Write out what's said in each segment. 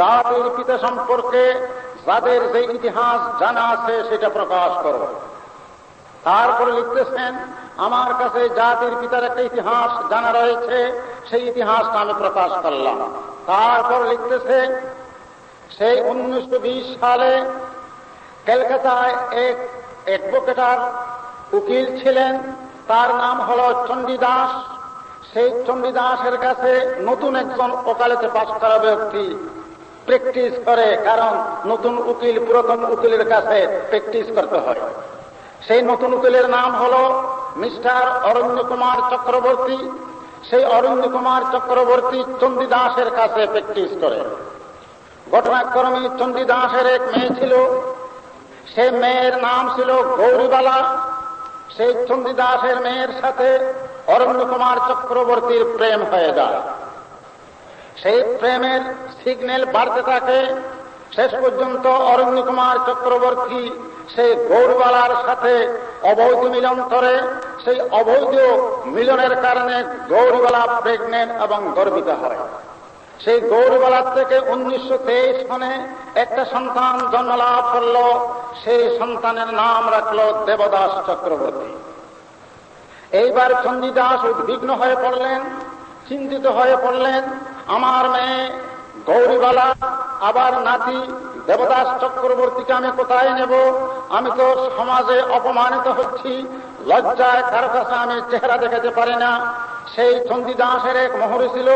জাতির পিতা সম্পর্কে যাদের যে ইতিহাস জানা আছে সেটা প্রকাশ করো। তারপরে লিখতেছেন, আমার কাছে জাতির পিতার একটা ইতিহাস জানা রয়েছে, সেই ইতিহাসটা আমি প্রকাশ করলাম। তারপর লিখতেছে সেই উনিশশো বিশ সালে কলকাতায় এক অ্যাডভোকেটার উকিল ছিলেন, তার নাম হল চণ্ডীদাস সেই চণ্ডীদাসের কাছে নতুন একজন ওকালতে পাশ করা ব্যক্তি প্র্যাকটিস করে, কারণ নতুন উকিল, পুরাতন উকিলের কাছে প্র্যাকটিস করতে হয়। সেই নতুন উকিলের নাম হল মিস্টার অরণ্য কুমার চক্রবর্তী। সেই অরণ্য কুমার চক্রবর্তী চণ্ডীদাসের কাছে প্র্যাকটিস করে। ঘটনাক্রমে চণ্ডীদাসের এক মেয়ে ছিল। সে মেয়ের নাম ছিল গৌরীবালা। সেই চণ্ডীদাসের মেয়ের সাথে অরণ্য কুমার চক্রবর্তীর প্রেম হয়ে যায়। সেই প্রেমের সিগন্যাল বাড়তে থাকে। শেষ পর্যন্ত অরণ্য কুমার চক্রবর্তী সেই গৌরবালার সাথে অবৈধ মিলন করে। সেই অবৈধ মিলনের কারণে গৌরবালা প্রেগনেন্ট এবং গর্বিত হয়। সেই গৌরবালার থেকে উনিশশো তেইশ সনে একটা সন্তান জন্মলাভ করল। সেই সন্তানের নাম রাখল দেবদাস চক্রবর্তী। এইবার চণ্ডীদাস উদ্বিগ্ন হয়ে পড়লেন, চিন্তিত হয়ে পড়লেন। আমার মেয়ে গৌরীবালা, আবার নাতি দেবদাস চক্রবর্তীকে আমি কোথায় নেব? আমি তো সমাজে অপমানিত হচ্ছি। লজ্জায় কারও কাছে আমি চেহারা দেখাতে পারি না। সেই চণ্ডীদাসের এক মহরী ছিল।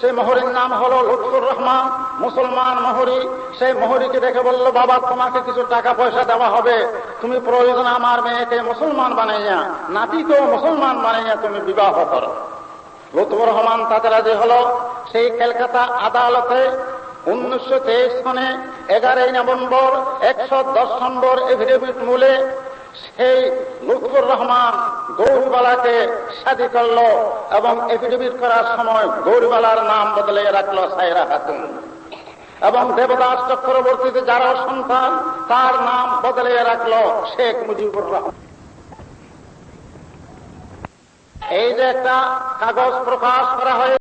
সেই মহরীর নাম হল লুৎফুর রহমান, মুসলমান মহরী। সেই মহরীকে দেখে বলল, বাবা, তোমাকে কিছু টাকা পয়সা দেওয়া হবে। তুমি প্রয়োজন আমার মেয়েকে মুসলমান বানাইয়া, নাতিকেও মুসলমান বানাইয়া তুমি বিবাহ করো। লুৎফুর রহমান তাদের রাজি হল। সেই কলকাতা আদালতে উনিশশো তেইশ সনে এগারোই নভেম্বর, একশো দশ নম্বর এভিডেভিট মূলে সেই লুৎফুর রহমান গৌরবালাকে শাদি করল এবং এফিডেভিট করার সময় গৌরবালার নাম বদলে রাখল সাইরা খাতুন। এবং দেবদাস চক্রবর্তীতে যারা সন্তান, তার নাম বদলে রাখল শেখ মুজিবুর রহমান। এই যে একটা কাগজ প্রকাশ করা হয়েছে